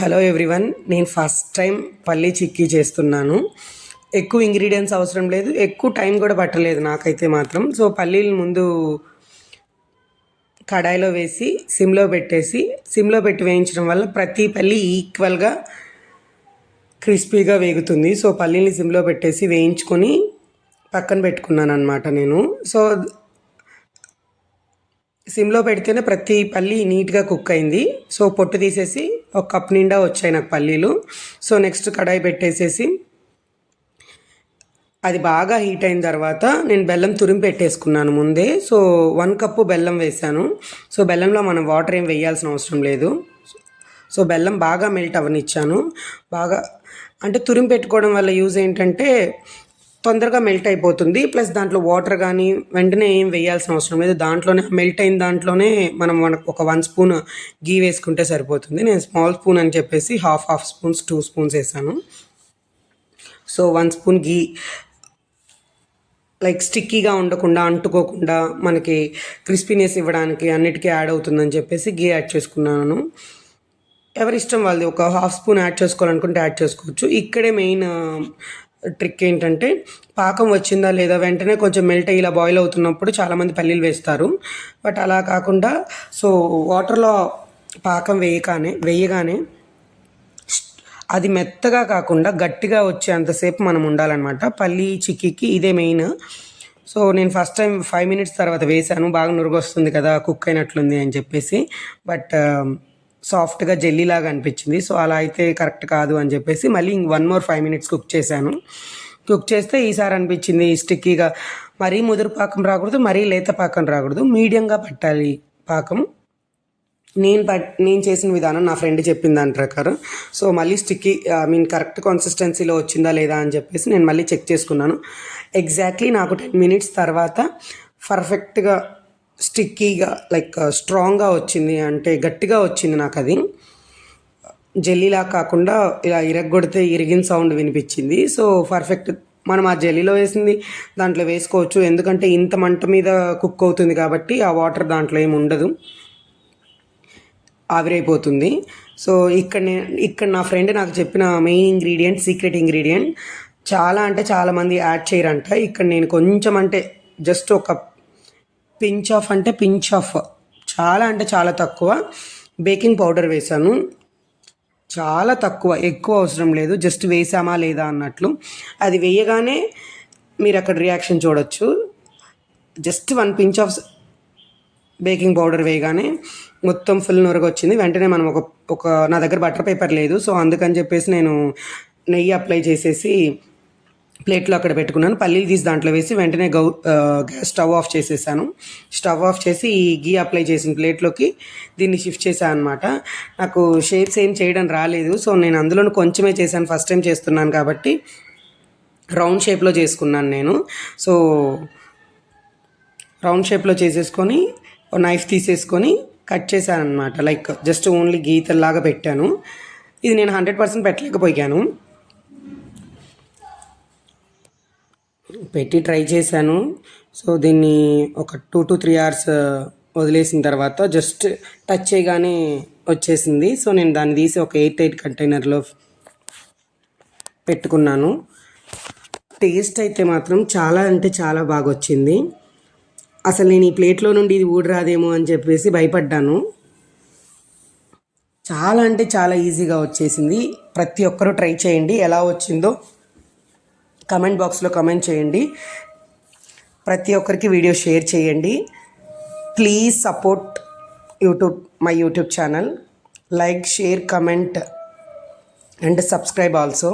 Hello everyone నేను first time పల్లీ చిక్కీ చేస్తున్నాను. ఎక్కువ ఇంగ్రీడియంట్స్ అవసరం లేదు ఎక్కువ టైం కూడా పట్టలేదు నాకైతే మాత్రం. సో పల్లీలు ముందు కడాయిలో వేసి సిమ్లో పెట్టేసి సిమ్లో పెట్టి వేయించడం వల్ల ప్రతి పల్లి ఈక్వల్గా క్రిస్పీగా వేగుతుంది. సో పల్లీని సిమ్లో పెట్టేసి వేయించుకొని పక్కన పెట్టుకున్నాను అనమాట నేను. సో సిమ్లో పెడితేనే ప్రతి పల్లి నీట్గా కుక్ అయింది. సో పొట్టు తీసేసి ఒక కప్ నిండా వచ్చాయి నాకు పల్లీలు. సో నెక్స్ట్ కడాయి పెట్టేసేసి అది బాగా హీట్ అయిన తర్వాత నేను బెల్లం తురిమి పెట్టేసుకున్నాను ముందే. సో వన్ కప్పు బెల్లం వేసాను. సో బెల్లంలో మనం వాటర్ ఏం వేయాల్సిన అవసరం లేదు. సో బెల్లం బాగా మెల్ట్ అవనిచ్చాను బాగా అంటే తురిమి పెట్టుకోవడం వల్ల యూజ్ ఏంటంటే తొందరగా మెల్ట్ అయిపోతుంది. ప్లస్ దాంట్లో వాటర్ కానీ వెంటనే ఏం వేయాల్సిన అవసరం లేదు. దాంట్లోనే మెల్ట్ అయిన దాంట్లోనే మనం మనకు ఒక వన్ స్పూన్ గీ వేసుకుంటే సరిపోతుంది. నేను స్మాల్ స్పూన్ అని చెప్పేసి half half spoons two spoons వేసాను. So one spoon ghee like స్టిక్కీగా ఉండకుండా అంటుకోకుండా మనకి క్రిస్పీనెస్ ఇవ్వడానికి అన్నిటికీ యాడ్ అవుతుందని చెప్పేసి గీ యాడ్ చేసుకున్నాను. ఎవరి ఇష్టం వాళ్ళది? ఒక హాఫ్ స్పూన్ యాడ్ చేసుకోవాలనుకుంటే యాడ్ చేసుకోవచ్చు. ఇక్కడే మెయిన్ ట్రిక్ ఏంటంటే పాకం వచ్చిందా లేదా వెంటనే కొంచెం మెల్ట్ అయ్యి ఇలా బాయిల్ అవుతున్నప్పుడు చాలామంది పల్లీలు వేస్తారు. బట్ అలా కాకుండా సో వాటర్లో పాకం వేయగానే వేయగానే అది మెత్తగా కాకుండా గట్టిగా వచ్చేంతసేపు మనం ఉండాలన్నమాట. పల్లి చిక్కీకి ఇదే మెయిన్ సో నేను ఫస్ట్ టైం ఫైవ్ మినిట్స్ తర్వాత వేసాను బాగా నురుగొస్తుంది కదా కుక్ అయినట్లుంది అని చెప్పేసి. బట్ సాఫ్ట్గా జెల్లీ లాగా అనిపించింది. సో అలా అయితే కరెక్ట్ కాదు అని చెప్పేసి మళ్ళీ one more five minutes cook చేశాను. కుక్ చేస్తే ఈసారి అనిపించింది స్టిక్కీగా మరీ ముదురు పాకం రాకూడదు మరీ లేత పాకం రాకూడదు. మీడియంగా పట్టాలి పాకం. నేను పట్ నేను చేసిన విధానం నా ఫ్రెండ్ చెప్పిన దాని ప్రకారం. సో మళ్ళీ స్టిక్కీ ఐ మీన్ కరెక్ట్ కన్సిస్టెన్సీలో వచ్చిందా లేదా అని చెప్పేసి నేను మళ్ళీ చెక్ చేసుకున్నాను. ఎగ్జాక్ట్లీ నాకు టెన్ మినిట్స్ తర్వాత పర్ఫెక్ట్గా స్టిక్కీగా లైక్ స్ట్రాంగ్గా వచ్చింది అంటే గట్టిగా వచ్చింది నాకు అది జెల్లీలా కాకుండా ఇలా ఇరగొడితే ఇరిగిన సౌండ్ వినిపించింది. సో పర్ఫెక్ట్ మనం ఆ జెల్లీలో వేసింది దాంట్లో వేసుకోవచ్చు. ఎందుకంటే ఇంత మంట మీద కుక్ అవుతుంది కాబట్టి ఆ వాటర్ దాంట్లో ఏమి ఉండదు. ఆవిరైపోతుంది. సో ఇక్కడ నేను ఇక్కడ నా ఫ్రెండ్ నాకు చెప్పిన మెయిన్ ఇంగ్రీడియంట్ సీక్రెట్ ఇంగ్రీడియంట్ చాలా అంటే చాలామంది యాడ్ చేయరంట. ఇక్కడ నేను కొంచెం అంటే జస్ట్ ఒక పించ్ ఆఫ్ అంటే పించ్ ఆఫ్. చాలా అంటే చాలా తక్కువ. బేకింగ్ పౌడర్ వేసాను చాలా తక్కువ. ఎక్కువ అవసరం లేదు. జస్ట్ వేసామా లేదా అన్నట్లు. అది వేయగానే మీరు అక్కడ రియాక్షన్ చూడొచ్చు. Just one pinch of baking powder వేయగానే మొత్తం ఫుల్ నొరగ వచ్చింది వెంటనే మనం ఒక ఒక నా దగ్గర బటర్ పేపర్ లేదు. సో అందుకని చెప్పేసి నేను నెయ్యి అప్లై చేసేసి ప్లేట్లో అక్కడ పెట్టుకున్నాను. పల్లీలు తీసి దాంట్లో వేసి వెంటనే గౌ గ్యాస్ స్టవ్ ఆఫ్ చేసేసాను. స్టవ్ ఆఫ్ చేసి ఈ గీ అప్లై చేసిన ప్లేట్లోకి దీన్ని షిఫ్ట్ చేశాను అనమాట నాకు షేప్స్ ఏం చేయడం రాలేదు. సో నేను అందులోనూ కొంచెమే చేశాను. ఫస్ట్ టైం చేస్తున్నాను కాబట్టి రౌండ్ షేప్లో చేసుకున్నాను నేను. సో రౌండ్ షేప్లో చేసేసుకొని నైఫ్ తీసేసుకొని కట్ చేశాను అనమాట లైక్ జస్ట్ ఓన్లీ గీతల్లాగా పెట్టాను. ఇది నేను హండ్రెడ్ పర్సెంట్ పెట్టలేకపోయాను. పెట్టి ట్రై చేశాను. సో దీన్ని ఒక టూ టు త్రీ అవర్స్ వదిలేసిన తర్వాత జస్ట్ టచ్ చేయగానే వచ్చేసింది. సో నేను దాన్ని తీసి ఒక ఎయిట్ ఎయిట్ కంటైనర్లో పెట్టుకున్నాను. టేస్ట్ అయితే మాత్రం చాలా అంటే చాలా బాగా వచ్చింది అసలు నేను ఈ ప్లేట్లో నుండి ఇది ఊడరాదేమో అని చెప్పేసి భయపడ్డాను. చాలా అంటే చాలా ఈజీగా వచ్చేసింది. ప్రతి ఒక్కరూ ట్రై చేయండి. ఎలా వచ్చిందో కమెంట్ బాక్స్లో కమెంట్ చేయండి. ప్రతి ఒక్కరికి వీడియో షేర్ చేయండి. Please support YouTube my YouTube channel. Like share comment and subscribe also.